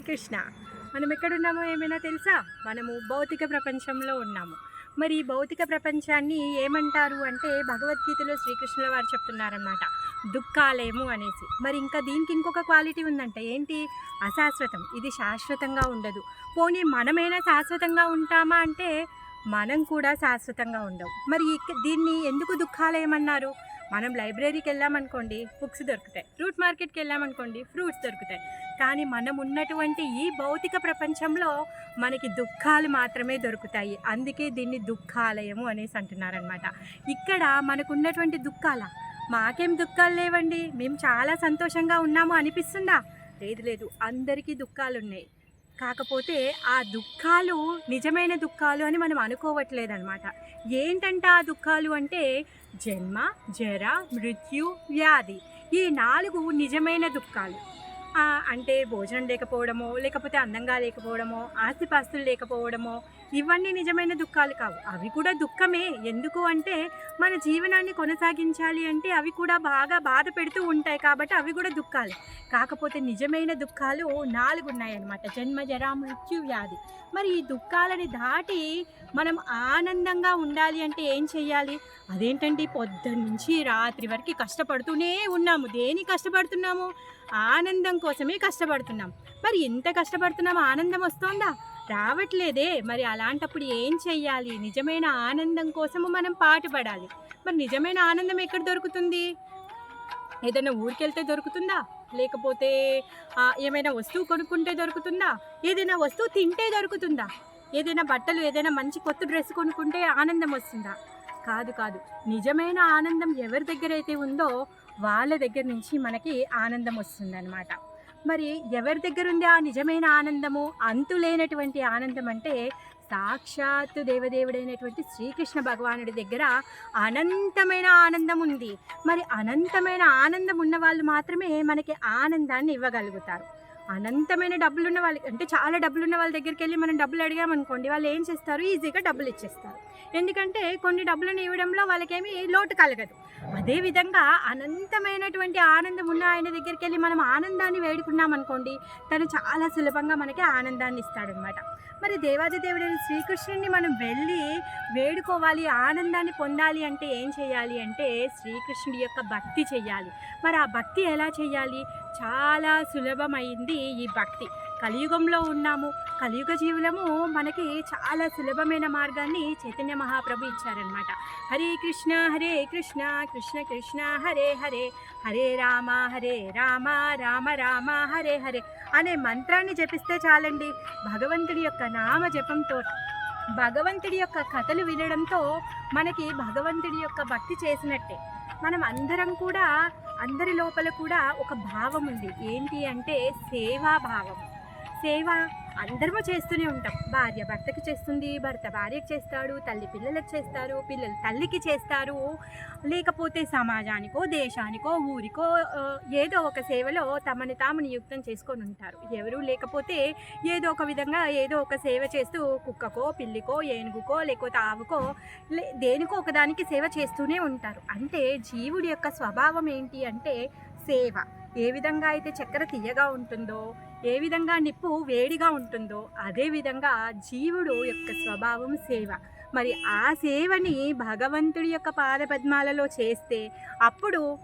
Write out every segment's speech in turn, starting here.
కృష్ణ. మనం ఎక్కడున్నామో ఏమైనా తెలుసా? మనము భౌతిక ప్రపంచంలో ఉన్నాము. మరి ఈ భౌతిక ప్రపంచాన్ని ఏమంటారు అంటే భగవద్గీతలో శ్రీకృష్ణుల వారు చెప్తున్నారనమాట దుఃఖాలేము అనేసి. మరి ఇంకా దీనికి ఇంకొక క్వాలిటీ ఉందంట ఏంటి? అశాశ్వతం. ఇది శాశ్వతంగా ఉండదు. పోనీ మనమైనా శాశ్వతంగా ఉంటామా అంటే మనం కూడా శాశ్వతంగా ఉండవు. మరి దీన్ని ఎందుకు దుఃఖాలేమన్నారు మనం లైబ్రరీకి వెళ్ళామనుకోండి బుక్స్ దొరుకుతాయి. ఫ్రూట్ మార్కెట్కి వెళ్ళామనుకోండి ఫ్రూట్స్ దొరుకుతాయి. కానీ మనం ఉన్నటువంటి ఈ భౌతిక ప్రపంచంలో మనకి దుఃఖాలు మాత్రమే దొరుకుతాయి. అందుకే దీన్ని దుఃఖాలయము అనేసి అంటున్నారనమాట ఇక్కడ మనకున్నటువంటి దుఃఖాల మాకేం దుఃఖాలు లేవండి? మేము చాలా సంతోషంగా ఉన్నాము అనిపిస్తుందా? లేదు లేదు. అందరికీ దుఃఖాలు ఉన్నాయి కాకపోతే ఆ దుఃఖాలు నిజమైన దుఃఖాలు అని మనం అనుకోవట్లేదన్నమాట. ఏంటంటే ఆ దుఃఖాలు అంటే జన్మ జర మృత్యు వ్యాధి ఈ నాలుగు నిజమైన దుఃఖాలు. అంటే భోజనం లేకపోవడమో లేకపోతే అందంగా లేకపోవడమో ఆస్తిపాస్తులు లేకపోవడమో ఇవన్నీ నిజమైన దుఃఖాలు కావు. అవి కూడా దుఃఖమే. ఎందుకు అంటే మన జీవనాన్ని కొనసాగించాలి అంటే అవి కూడా బాగా బాధ పెడుతూ ఉంటాయి కాబట్టి అవి కూడా దుఃఖాలు. కాకపోతే నిజమైన దుఃఖాలు నాలుగు ఉన్నాయన్నమాట. జన్మ జరా మృత్యు వ్యాధి. మరి ఈ దుఃఖాలని దాటి మనం ఆనందంగా ఉండాలి అంటే ఏం చేయాలి అదేంటండి? పొద్దున్న నుంచి రాత్రి వరకు కష్టపడుతూనే ఉన్నాము. దేని కష్టపడుతున్నాము? ఆనందం కోసమే కష్టపడుతున్నాం. మరి ఎంత కష్టపడుతున్నాము ఆనందం వస్తోందా? రావట్లేదే. మరి అలాంటప్పుడు ఏం చెయ్యాలి? నిజమైన ఆనందం కోసము మనం పాటుపడాలి. మరి నిజమైన ఆనందం ఎక్కడ దొరుకుతుంది? ఏదైనా ఊరికెళ్తే దొరుకుతుందా? లేకపోతే ఏమైనా వస్తువు కొనుక్కుంటే దొరుకుతుందా? ఏదైనా వస్తువు తింటే దొరుకుతుందా? ఏదైనా బట్టలు ఏదైనా మంచి కొత్త డ్రెస్ కొనుక్కుంటే ఆనందం వస్తుందా? కాదు కాదు. నిజమైన ఆనందం ఎవరి దగ్గర అయితే ఉందో వాళ్ళ దగ్గర నుంచి మనకి ఆనందం వస్తుందన్నమాట. మరి ఎవరి దగ్గర ఉంది ఆ నిజమైన ఆనందము? అంతులేనటువంటి ఆనందం అంటే సాక్షాత్తు దేవదేవుడైనటువంటి శ్రీకృష్ణ భగవానుడి దగ్గర అనంతమైన ఆనందం ఉంది మరి అనంతమైన ఆనందం ఉన్న వాళ్ళు మాత్రమే మనకి ఆనందాన్ని ఇవ్వగలుగుతారు. అనంతమైన డబ్బులు ఉన్న వాళ్ళకి అంటే చాలా డబ్బులు ఉన్న వాళ్ళ దగ్గరికి వెళ్ళి మనం డబ్బులు అడిగామనుకోండి వాళ్ళు ఏం చేస్తారు? ఈజీగా డబ్బులు ఇచ్చేస్తారు. ఎందుకంటే కొన్ని డబ్బులను ఇవ్వడంలో వాళ్ళకేమి లోటు కలగదు. అదేవిధంగా అనంతమైనటువంటి ఆనందం ఉన్న ఆయన దగ్గరికి వెళ్ళి మనం ఆనందాన్ని వేడుకున్నామనుకోండి తను చాలా సులభంగా మనకి ఆనందాన్ని ఇస్తాడనమాట. మరి దేవాదిదేవుడైన శ్రీకృష్ణుడిని మనం వెళ్ళి వేడుకోవాలి ఆనందాన్ని పొందాలి అంటే ఏం చేయాలి అంటే శ్రీకృష్ణుడి యొక్క భక్తి చెయ్యాలి మరి ఆ భక్తి ఎలా చేయాలి? చాలా సులభమైంది ఈ భక్తి. కలియుగంలో ఉన్నాము. కలియుగ జీవులము మనకి చాలా సులభమైన మార్గాన్ని చైతన్య మహాప్రభు ఇచ్చారనమాట హరే కృష్ణ హరే కృష్ణ కృష్ణ కృష్ణ హరే హరే హరే రామ హరే రామ రామ రామ హరే హరే అనే మంత్రాన్ని జపిస్తే చాలండి. భగవంతుడి యొక్క నామ జపంతో భగవంతుడి యొక్క కథలు వినడంతో మనకి భగవంతుడి యొక్క భక్తి చేసినట్టే. మనం అందరం కూడా అందరి లోపల కూడా ఒక భావం ఉంది. ఏంటి అంటే సేవా భావం. సేవ అందరము చేస్తూనే ఉంటాం. భార్య భర్తకి చేస్తుంది భర్త భార్యకి చేస్తాడు తల్లి పిల్లలకు చేస్తారు పిల్లలు తల్లికి చేస్తారు. లేకపోతే సమాజానికో దేశానికో ఊరికో ఏదో ఒక సేవలో తమని తాము నియుక్తం చేసుకొని ఉంటారు. ఎవరు లేకపోతే ఏదో ఒక విధంగా ఏదో ఒక సేవ చేస్తూ కుక్కకో పిల్లికో ఏనుగుకో లేకపోతే ఆవుకో లే దేనికో ఒకదానికి సేవ చేస్తూనే ఉంటారు. అంటే జీవుడి యొక్క స్వభావం ఏంటి అంటే సేవ. ఏ విధంగా అయితే చక్కెర తీయగా ఉంటుందో ఏ విధంగా నిప్పు వేడిగా ఉంటుందో అదేవిధంగా జీవుడు యొక్క స్వభావం సేవ. మరి ఆ సేవని భగవంతుడి యొక్క పాదపద్మాలలో చేస్తే అప్పుడు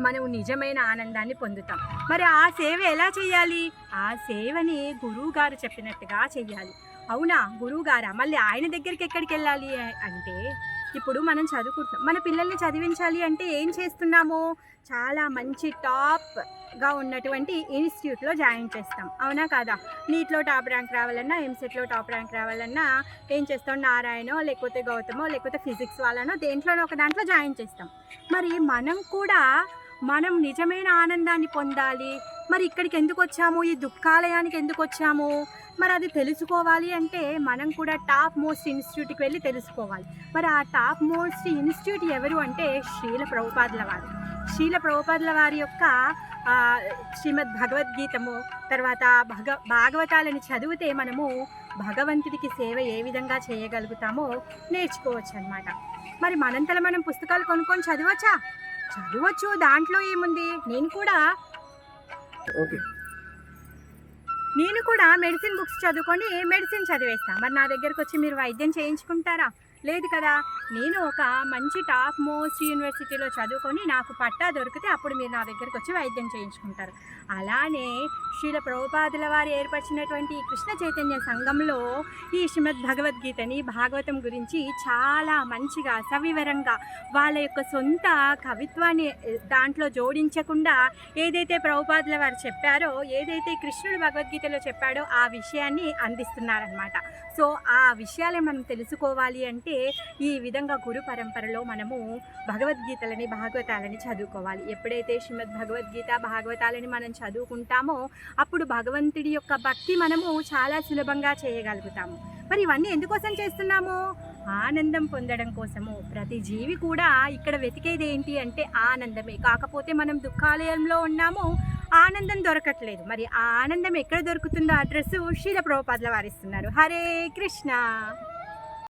మనం నిజమైన ఆనందాన్ని పొందుతాం. మరి ఆ సేవ ఎలా చేయాలి? ఆ సేవని గురువుగారు చెప్పినట్టుగా చెయ్యాలి అవునా గురువుగారా? మళ్ళీ ఆయన దగ్గరికి ఎక్కడికి వెళ్ళాలి అంటే ఇప్పుడు మనం చదువుకుంటున్నాం. మన పిల్లల్ని చదివించాలి అంటే ఏం చేస్తున్నాము? చాలా మంచి టాప్గా ఉన్నటువంటి ఇన్స్టిట్యూట్లో జాయిన్ చేస్తాం. అవునా కాదా? నీట్లో టాప్ ర్యాంక్ రావాలన్నా ఎంసెట్లో టాప్ ర్యాంక్ రావాలన్నా ఏం చేస్తాం? నారాయణో లేకపోతే గౌతమో లేకపోతే ఫిజిక్స్ వాళ్ళనో దేంట్లోనో ఒక దాంట్లో జాయిన్ చేస్తాం. మరి మనం కూడా మనం నిజమైన ఆనందాన్ని పొందాలి. మరి ఇక్కడికి ఎందుకు వచ్చాము? ఈ దుఃఖాలయానికి ఎందుకు వచ్చాము? మరి అది తెలుసుకోవాలి అంటే మనం కూడా టాప్ మోస్ట్ ఇన్స్టిట్యూట్కి వెళ్ళి తెలుసుకోవాలి. మరి ఆ టాప్ మోస్ట్ ఇన్స్టిట్యూట్ ఎవరు అంటే శ్రీల ప్రభుపాదుల వారు. శ్రీల ప్రభుపాదుల వారి యొక్క శ్రీమద్ భగవద్గీతము తర్వాత భగ భాగవతాలను చదివితే మనము భగవంతుడికి సేవ ఏ విధంగా చేయగలుగుతామో నేర్చుకోవచ్చు అనమాట మరి మనంతల మనం పుస్తకాలు కొనుక్కొని చదవచ్చా? చదవచ్చు దాంట్లో ఏముంది? నేను కూడా ఓకే. నేను కూడా మెడిసిన్ బుక్స్ చదువుకొని మెడిసిన్ చదివేస్తాను మరి నా దగ్గరకు వచ్చి మీరు వైద్యం చేయించుకుంటారా? లేదు కదా. నేను ఒక మంచి టాప్ మోస్ట్ యూనివర్సిటీలో చదువుకొని నాకు పట్టా దొరికితే అప్పుడు మీరు నా దగ్గరికి వచ్చి వైద్యం చేయించుకుంటారు. అలానే శ్రీల ప్రభుపాదుల వారు ఏర్పరిచినటువంటి కృష్ణ చైతన్య సంఘంలో ఈ శ్రీమద్ భగవద్గీతని భాగవతం గురించి చాలా మంచిగా సవివరంగా వాళ్ళ యొక్క సొంత కవిత్వాన్ని దాంట్లో జోడించకుండా ఏదైతే ప్రభుపాదుల వారు చెప్పారో ఏదైతే కృష్ణుడు భగవద్గీతలో చెప్పాడో ఆ విషయాన్ని అందిస్తున్నారనమాట సో ఆ విషయాలే మనం తెలుసుకోవాలి అంటే ఈ విధంగా గురు పరంపరలో మనము భగవద్గీతలని భాగవతాలని చదువుకోవాలి. ఎప్పుడైతే శ్రీమద్ భగవద్గీత భాగవతాలని మనం చదువుకుంటామో అప్పుడు భగవంతుడి యొక్క భక్తి మనము చాలా సులభంగా చేయగలుగుతాము. మరి ఇవన్నీ ఎందుకోసం చేస్తున్నాము? ఆనందం పొందడం కోసము. ప్రతి జీవి కూడా ఇక్కడ వెతికేది ఏంటి అంటే ఆనందమే. కాకపోతే మనం దుఃఖాలయంలో ఉన్నాము ఆనందం దొరకట్లేదు. మరి ఆ ఆనందం ఎక్కడ దొరుకుతుందో అడ్రస్ శీల ప్రభుపాదుల వారిస్తున్నారు హరే కృష్ణ!